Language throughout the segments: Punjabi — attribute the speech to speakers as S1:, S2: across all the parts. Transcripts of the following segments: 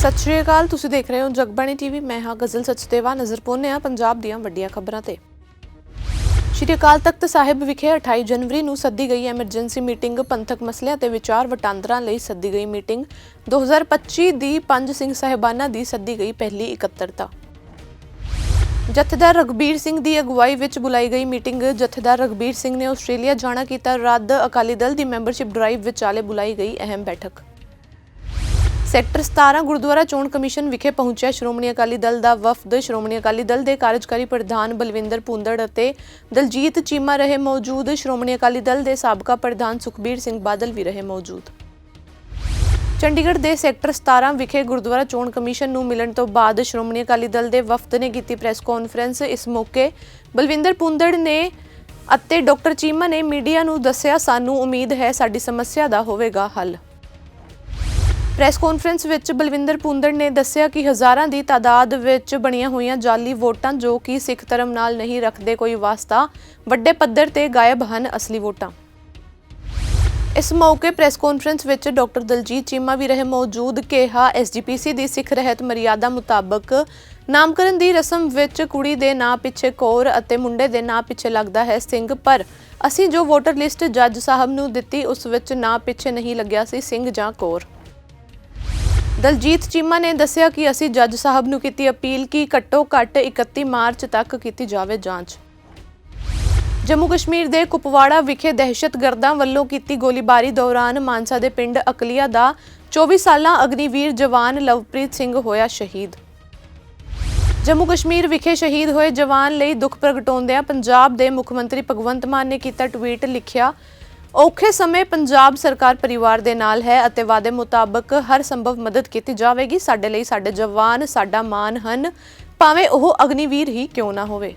S1: ਸਤਿ ਸ਼੍ਰੀ ਅਕਾਲ, ਤੁਸੀਂ ਦੇਖ ਰਹੇ ਹੋ ਜਗਬਾਣੀ ਟੀਵੀ। ਮੈਂ ਹਾਂ ਗਜ਼ਲ ਸਚਦੇਵਾ, ਨਜ਼ਰ ਪਾਉਂਦੇ ਹਾਂ ਪੰਜਾਬ ਦੀਆਂ ਵੱਡੀਆਂ ਖਬਰਾਂ ਤੇ। ਸ਼੍ਰੀ ਅਕਾਲ ਤਖਤ ਸਾਹਿਬ ਵਿਖੇ 28 ਜਨਵਰੀ ਨੂੰ ਸੱਦੀ ਗਈ ਐਮਰਜੈਂਸੀ ਮੀਟਿੰਗ। ਪੰਥਕ ਮਸਲਿਆਂ ਤੇ ਵਿਚਾਰ ਵਟਾਂਦਰਾਂ ਲਈ ਸੱਦੀ ਗਈ ਮੀਟਿੰਗ। 2025 ਦੀ ਪੰਜ ਸਿੰਘ ਸਾਹਿਬਾਨਾਂ ਦੀ ਸੱਦੀ ਗਈ ਪਹਿਲੀ ਇਕੱਤਰਤਾ। ਜਥੇਦਾਰ ਰਗਬੀਰ ਸਿੰਘ ਦੀ ਅਗਵਾਈ ਵਿੱਚ ਬੁਲਾਈ ਗਈ ਮੀਟਿੰਗ। ਜਥੇਦਾਰ ਰਗਬੀਰ ਸਿੰਘ ਨੇ ਆਸਟ੍ਰੇਲੀਆ ਜਾਣਾ ਕੀਤਾ ਰੱਦ। ਅਕਾਲੀ ਦਲ ਦੀ ਮੈਂਬਰਸ਼ਿਪ ਡਰਾਈਵ ਵਿਚਾਲੇ ਬੁਲਾਈ ਗਈ ਅਹਿਮ ਬੈਠਕ। ਸੈਕਟਰ 17 ਗੁਰਦੁਆਰਾ ਚੋਣ ਕਮਿਸ਼ਨ ਵਿਖੇ ਪਹੁੰਚਿਆ। ਸ਼੍ਰੋਮਣੀ ਅਕਾਲੀ ਦਲ ਦਾ ਵਫਦ ਸ਼੍ਰੋਮਣੀ ਅਕਾਲੀ ਦਲ ਦੇ ਕਾਰਜਕਾਰੀ ਪ੍ਰਧਾਨ ਬਲਵਿੰਦਰ ਪੁੰਦੜ ਅਤੇ ਦਲਜੀਤ ਚੀਮਾ ਰਹੇ ਮੌਜੂਦ। ਸ਼੍ਰੋਮਣੀ ਅਕਾਲੀ ਦਲ ਦੇ ਸਾਬਕਾ ਪ੍ਰਧਾਨ ਸੁਖਬੀਰ ਸਿੰਘ ਬਾਦਲ ਵੀ ਰਹੇ ਮੌਜੂਦ। ਚੰਡੀਗੜ੍ਹ ਦੇ ਸੈਕਟਰ 17 ਵਿਖੇ ਗੁਰਦੁਆਰਾ ਚੋਣ ਕਮਿਸ਼ਨ ਨੂੰ ਮਿਲਣ ਤੋਂ ਬਾਅਦ ਸ਼੍ਰੋਮਣੀ ਅਕਾਲੀ ਦਲ ਦੇ ਵਫਦ ਨੇ ਕੀਤੀ ਪ੍ਰੈਸ ਕਾਨਫਰੰਸ। ਇਸ ਮੌਕੇ ਬਲਵਿੰਦਰ ਪੁੰਦੜ ਨੇ ਅਤੇ ਡਾਕਟਰ ਚੀਮਾ ਨੇ ਮੀਡੀਆ ਨੂੰ ਦੱਸਿਆ, ਸਾਨੂੰ ਉਮੀਦ ਹੈ ਸਾਡੀ ਸਮੱਸਿਆ ਦਾ ਹੋਵੇਗਾ ਹੱਲ। ਪ੍ਰੈਸ ਕਾਨਫਰੰਸ ਵਿੱਚ ਬਲਵਿੰਦਰ ਪੁੰਦੜ ਨੇ ਦੱਸਿਆ ਕਿ ਹਜ਼ਾਰਾਂ ਦੀ ਤਾਦਾਦ ਵਿੱਚ ਬਣੀਆਂ ਹੋਈਆਂ ਜਾਲੀ ਵੋਟਾਂ ਜੋ ਕਿ ਸਿੱਖ ਧਰਮ ਨਾਲ ਨਹੀਂ ਰੱਖਦੇ ਕੋਈ ਵਾਸਤਾ, ਵੱਡੇ ਪੱਧਰ ਤੇ ਗਾਇਬ ਹਨ ਅਸਲੀ ਵੋਟਾਂ। ਇਸ ਮੌਕੇ ਪ੍ਰੈਸ ਕਾਨਫਰੰਸ ਵਿੱਚ ਡਾਕਟਰ ਦਲਜੀਤ ਚੀਮਾ ਵੀ ਰਹੇ ਮੌਜੂਦ, ਕਿਹਾ ਐਸਜੀਪੀਸੀ ਦੀ ਸਿੱਖ ਰਹਿਤ ਮਰਿਆਦਾ ਮੁਤਾਬਕ ਨਾਮਕਰਨ ਦੀ ਰਸਮ ਵਿੱਚ ਕੁੜੀ ਦੇ ਨਾਂ ਪਿੱਛੇ ਕੌਰ ਅਤੇ ਮੁੰਡੇ ਦੇ ਨਾਂ ਪਿੱਛੇ ਲੱਗਦਾ ਹੈ ਸਿੰਘ, ਪਰ ਅਸੀਂ ਜੋ ਵੋਟਰ ਲਿਸਟ ਜੱਜ ਸਾਹਿਬ ਨੂੰ ਦਿੱਤੀ ਉਸ ਵਿੱਚ ਨਾਂ ਪਿੱਛੇ ਨਹੀਂ ਲੱਗਿਆ ਸੀ, ਸਿੰਘ ਜਾਂ ਕੌਰ। ਦਲਜੀਤ ਚੀਮਾ ਨੇ ਦੱਸਿਆ ਕਿ ਅਸੀਂ ਜੱਜ ਸਾਹਿਬ ਨੂੰ ਕੀਤੀ ਅਪੀਲ ਕਿ ਘੱਟੋ ਘੱਟ 31 ਮਾਰਚ ਤੱਕ ਕੀਤੀ ਜਾਵੇ ਜਾਂਚ। ਜੰਮੂ ਕਸ਼ਮੀਰ ਦੇ ਕੁਪਵਾੜਾ ਵਿਖੇ ਦਹਿਸ਼ਤਗਰਦਾਂ ਵੱਲੋਂ ਕੀਤੀ ਗੋਲੀਬਾਰੀ ਦੌਰਾਨ ਮਾਨਸਾ ਦੇ ਪਿੰਡ ਅਕਲੀਆ ਦਾ 24 ਸਾਲਾਂ ਅਗਨੀਵੀਰ ਜਵਾਨ ਲਵਪ੍ਰੀਤ ਸਿੰਘ ਹੋਇਆ ਸ਼ਹੀਦ। ਜੰਮੂ ਕਸ਼ਮੀਰ ਵਿਖੇ ਸ਼ਹੀਦ ਹੋਏ ਜਵਾਨ ਲਈ ਦੁੱਖ ਪ੍ਰਗਟਾਉਂਦਿਆਂ ਪੰਜਾਬ ਦੇ ਮੁੱਖ ਮੰਤਰੀ ਭਗਵੰਤ ਮਾਨ ਨੇ ਕੀਤਾ ਟਵੀਟ ਲਿਖਿਆ ਔਖੇ ਸਮੇਂ ਪੰਜਾਬ ਸਰਕਾਰ ਪਰਿਵਾਰ ਦੇ ਨਾਲ ਹੈ ਅਤੇ ਵਾਅਦੇ ਮੁਤਾਬਕ ਹਰ ਸੰਭਵ ਮਦਦ ਕੀਤੀ ਜਾਵੇਗੀ। ਸਾਡੇ ਲਈ ਸਾਡੇ ਜਵਾਨ, ਸਾਡਾ ਮਾਨ ਹਨ। ਭਾਵੇਂ ਉਹ ਅਗਨੀਵੀਰ ਹੀ ਕਿਉਂ ਨਾ ਹੋਵੇ।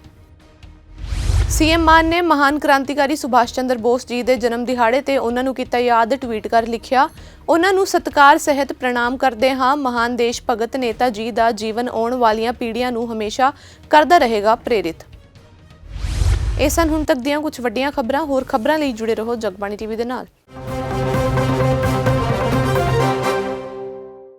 S1: ਸੀਐਮ ਮਾਨ ਨੇ ਮਹਾਨ ਕ੍ਰਾਂਤੀਕਾਰੀ ਸੁਭਾਸ਼ ਚੰਦਰ ਬੋਸ ਜੀ ਦੇ ਜਨਮ ਦਿਹਾੜੇ ਤੇ ਉਹਨਾਂ ਨੂੰ ਕੀਤਾ ਯਾਦ ਟਵੀਟ ਕਰ ਲਿਖਿਆ, ਉਹਨਾਂ ਨੂੰ ਸਤਿਕਾਰ, ਸਹਿਤ ਪ੍ਰਣਾਮ ਕਰਦੇ ਹਾਂ। ਮਹਾਨ ਦੇਸ਼ ਭਗਤ ਨੇਤਾ ਜੀ ਦਾ ਜੀਵਨ ਆਉਣ ਵਾਲੀਆਂ ਪੀੜ੍ਹੀਆਂ ਨੂੰ ਹਮੇਸ਼ਾ ਕਰਦਾ ਰਹੇਗਾ ਪ੍ਰੇਰਿਤ। ਇਹ ਸਨ ਹੁਣ ਤੱਕ ਦੀਆਂ ਕੁਝ ਵੱਡੀਆਂ ਖਬਰਾਂ। ਹੋਰ ਖਬਰਾਂ ਲਈ ਜੁੜੇ ਰਹੋ ਜਗਬਾਣੀ ਟੀਵੀ ਦੇ ਨਾਲ।